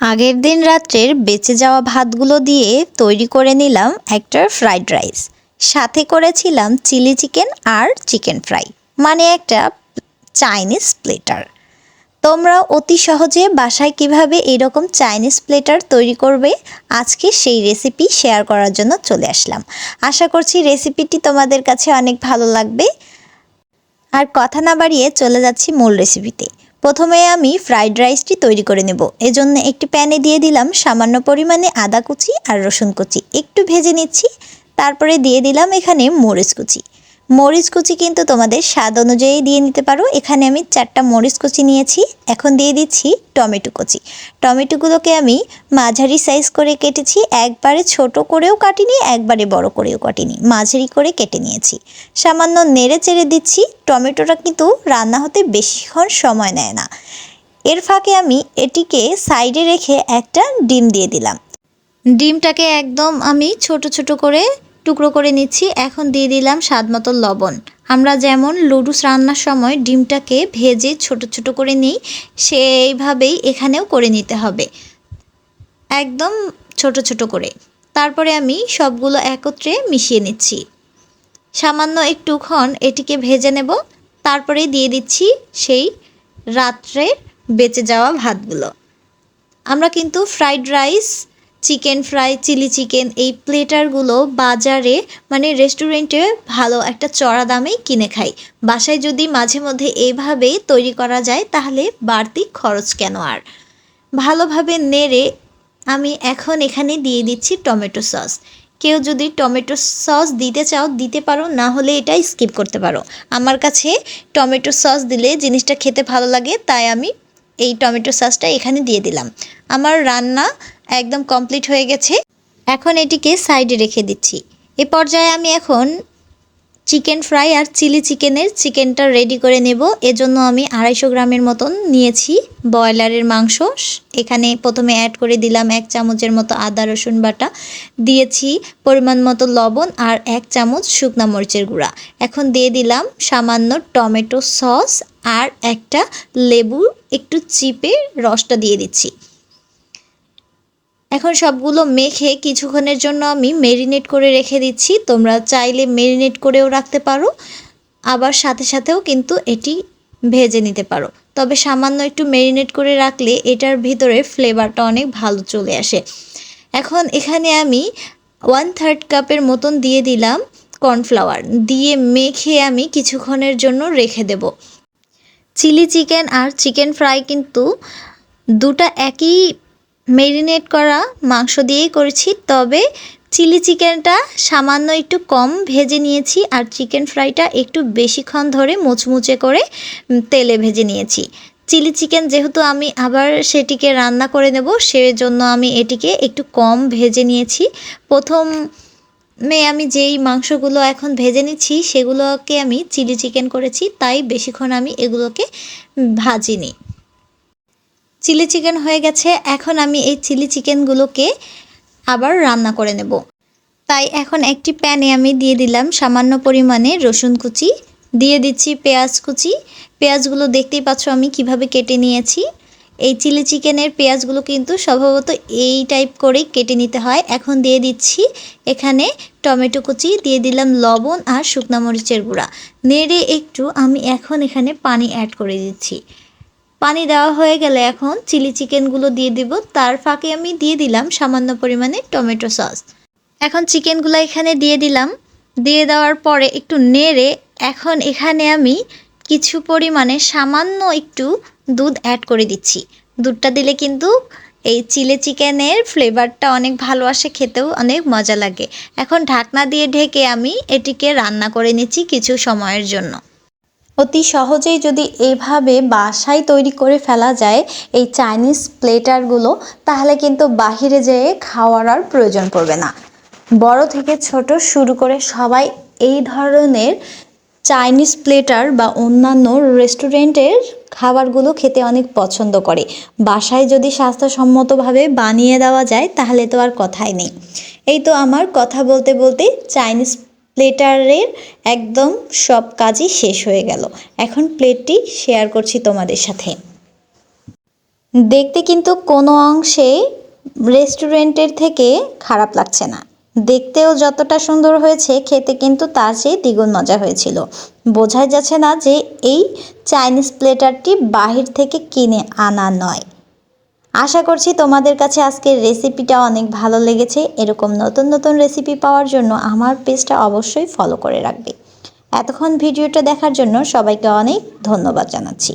আগের দিন রাত্রের বেঁচে যাওয়া ভাতগুলো দিয়ে তৈরি করে নিলাম একটা ফ্রাইড রাইস। সাথে করেছিলাম চিলি চিকেন আর চিকেন ফ্রাই মানে একটা চাইনিজ প্লেটার। তোমরা অতি সহজে বাসায় কীভাবে এরকম চাইনিজ প্লেটার তৈরি করবে আজকে সেই রেসিপি শেয়ার করার জন্য চলে আসলাম। আশা করছি রেসিপিটি তোমাদের কাছে অনেক ভালো লাগবে। আর কথা না বাড়িয়ে চলে যাচ্ছি মূল রেসিপিতে। প্রথমে আমি ফ্রাইড রাইসটি তৈরি করে নেব। এজন্য একটি প্যানে দিয়ে দিলাম সামান্য পরিমাণে আদা কুচি আর রসুন কুচি। একটু ভেজে নিচ্ছি, তারপরে দিয়ে দিলাম এখানে মরিচ কুচি। মরিচ কুচি কিন্তু তোমাদের স্বাদ অনুযায়ী দিয়ে নিতে পারো। এখানে আমি চারটা মরিচ কুচি নিয়েছি। এখন দিয়ে দিচ্ছি টমেটো কুচি। টমেটোগুলোকে আমি মাঝারি সাইজ করে কেটেছি। একবারে ছোট করেও কাটিনি, একবারে বড় করেও কাটিনি। মাঝারি করে কেটে নিয়েছি। সামান্য নেড়ে চেড়ে দিচ্ছি। টমেটোটা কিন্তু রান্না হতে বেশিক্ষণ সময় নেয় না। এর ফাঁকে আমি এটিকে সাইডে রেখে একটা ডিম দিয়ে দিলাম। ডিমটাকে একদম আমি ছোট ছোট করে টুকরো করে নিচ্ছি। এখন দিয়ে দিলাম স্বাদ মতো লবণ। আমরা যেমন লুডুস রান্নার সময় ডিমটাকে ভেজে ছোট ছোট করে নিই, সেইভাবেই এখানেও করে নিতে হবে। একদম ছোট ছোট করে। তারপরে আমি সবগুলো একত্রে মিশিয়ে নিচ্ছি। সামান্য একটুক্ষণ এটিকে ভেজে নেব। তারপরে দিয়ে দিচ্ছি সেই রাত্রে বেঁচে যাওয়া ভাতগুলো। আমরা কিন্তু fried rice chicken fry chilli chicken এই প্লেটারগুলো বাজারে মানে রেস্টুরেন্টে ভালো একটা চড়া দামেই কিনে খাই। বাসায় যদি মাঝে মধ্যে এইভাবেই তৈরি করা যায়, তাহলে বাড়তি খরচ কেন আর? ভালোভাবে নেড়ে আমি এখন এখানে দিয়ে দিচ্ছি টমেটো সস। কেউ যদি টমেটো সস দিতে চাও, দিতে পারো, না হলে এটা স্কিপ করতে পারো। আমার কাছে টমেটো সস দিলে জিনিসটা খেতে ভালো লাগে, তাই আমি এই টমেটো সসটা এখানে দিয়ে দিলাম। আমার রান্না একদম কমপ্লিট হয়ে গেছে। এখন এটিকে সাইডে রেখে দিচ্ছি। এ পর্যায়ে আমি এখন চিকেন ফ্রাই আর চিলি চিকেনের চিকেনটা রেডি করে নেব। এজন্য আমি আড়াইশো গ্রামের মতন নিয়েছি ব্রয়লারের মাংস। এখানে প্রথমে অ্যাড করে দিলাম এক চামচের মতো আদা, রসুন বাটা। দিয়েছি পরিমাণ মতো লবণ আর এক চামচ শুকনা মরিচের গুঁড়া। এখন দিয়ে দিলাম সামান্য টমেটো সস আর একটা লেবু, একটু চিপে রসটা দিয়ে দিচ্ছি। এখন সবগুলো মেখে কিছুক্ষণের জন্য আমি মেরিনেট করে রেখে দিচ্ছি। তোমরা চাইলে মেরিনেট করেও রাখতে পারো, আবার সাথে সাথেও কিন্তু এটি ভেজে নিতে পারো। তবে সামান্য একটু মেরিনেট করে রাখলে এটার ভিতরে ফ্লেভারটা অনেক ভালো চলে আসে। এখন এখানে আমি ওয়ান থার্ড কাপের মতন দিয়ে দিলাম কর্নফ্লাওয়ার দিয়ে মেখে আমি কিছুক্ষণের জন্য রেখে দেব। চিলি চিকেন আর চিকেন ফ্রাই কিন্তু দুটা একই মেরিনেট করা মাংস দিয়েই করেছি, তবে চিলি চিকেনটা সামান্য একটু কম ভেজে নিয়েছি আর চিকেন ফ্রাইটা একটু বেশিক্ষণ ধরে মুচমুচে করে তেলে ভেজে নিয়েছি। চিলি চিকেন যেহেতু আমি আবার সেটিকে রান্না করে নেব, সেজন্য আমি এটিকে একটু কম ভেজে নিয়েছি। প্রথম মে আমি যেই মাংসগুলো এখন ভেজে নিচ্ছি, সেগুলোকে আমি চিলি চিকেন করেছি, তাই বেশিক্ষণ আমি এগুলোকে ভাজিনি। চিলি চিকেন হয়ে গেছে, এখন আমি এই চিলি চিকেনগুলোকে আবার রান্না করে নেব। তাই এখন একটি প্যানে আমি দিয়ে দিলাম সামান্য পরিমাণে রসুন কুচি, দিয়ে দিচ্ছি পেঁয়াজ কুচি। পেঁয়াজগুলো দেখতেই পাচ্ছ আমি কীভাবে কেটে নিয়েছি। এই চিলি চিকেনের পেঁয়াজগুলো কিন্তু স্বভাবত এই টাইপ করেই কেটে নিতে হয়। এখন দিয়ে দিচ্ছি এখানে টমেটো কুচি, দিয়ে দিলাম লবণ আর শুকনা মরিচের গুঁড়া। নেড়ে একটু আমি এখন এখানে পানি অ্যাড করে দিচ্ছি। পানি দেওয়া হয়ে গেলে এখন চিলি চিকেনগুলো দিয়ে দিব। তার ফাঁকে আমি দিয়ে দিলাম সামান্য পরিমাণে টমেটো সস। এখন চিকেনগুলো এখানে দিয়ে দিলাম। দিয়ে দেওয়ার পরে একটু নেড়ে এখন এখানে আমি কিছু পরিমাণে সামান্য একটু দুধ অ্যাড করে দিচ্ছি। দুধটা দিলে কিন্তু এই চিলি চিকেনের ফ্লেভারটা অনেক ভালো আসে, খেতেও অনেক মজা লাগে। এখন ঢাকনা দিয়ে ঢেকে আমি এটিকে রান্না করে নিচ্ছি কিছু সময়ের জন্য। অতি সহজেই যদি এভাবে বাসায় তৈরি করে ফেলা যায় এই চাইনিজ প্লেটারগুলো, তাহলে কিন্তু বাহিরে যেয়ে খাওয়ার আর প্রয়োজন পড়বে না। বড় থেকে ছোট শুরু করে সবাই এই ধরনের চাইনিজ প্লেটার বা অন্যান্য রেস্টুরেন্টের খাবারগুলো খেতে অনেক পছন্দ করে। বাসায় যদি স্বাস্থ্যসম্মতভাবে বানিয়ে দেওয়া যায়, তাহলে তো আর কথাই নেই। এই তো আমার কথা বলতে বলতে চাইনিজ প্লেটারের একদম সব কাজই শেষ হয়ে গেল। এখন প্লেটটি শেয়ার করছি তোমাদের সাথে। দেখতে কিন্তু কোনো অংশে রেস্টুরেন্টের থেকে খারাপ লাগছে না। দেখতেও যতটা সুন্দর হয়েছে, খেতে কিন্তু তার চেয়ে দ্বিগুণ মজা হয়েছিল। বোঝাই যাচ্ছে না যে এই চাইনিজ প্লেটারটি বাহির থেকে কিনে আনা নয়। আশা করছি তোমাদের কাছে আজকের রেসিপিটা অনেক ভালো লেগেছে। এরকম নতুন নতুন রেসিপি পাওয়ার জন্য আমার পেজটা অবশ্যই ফলো করে রাখবে। এতক্ষণ ভিডিওটা দেখার জন্য সবাইকে অনেক ধন্যবাদ জানাচ্ছি।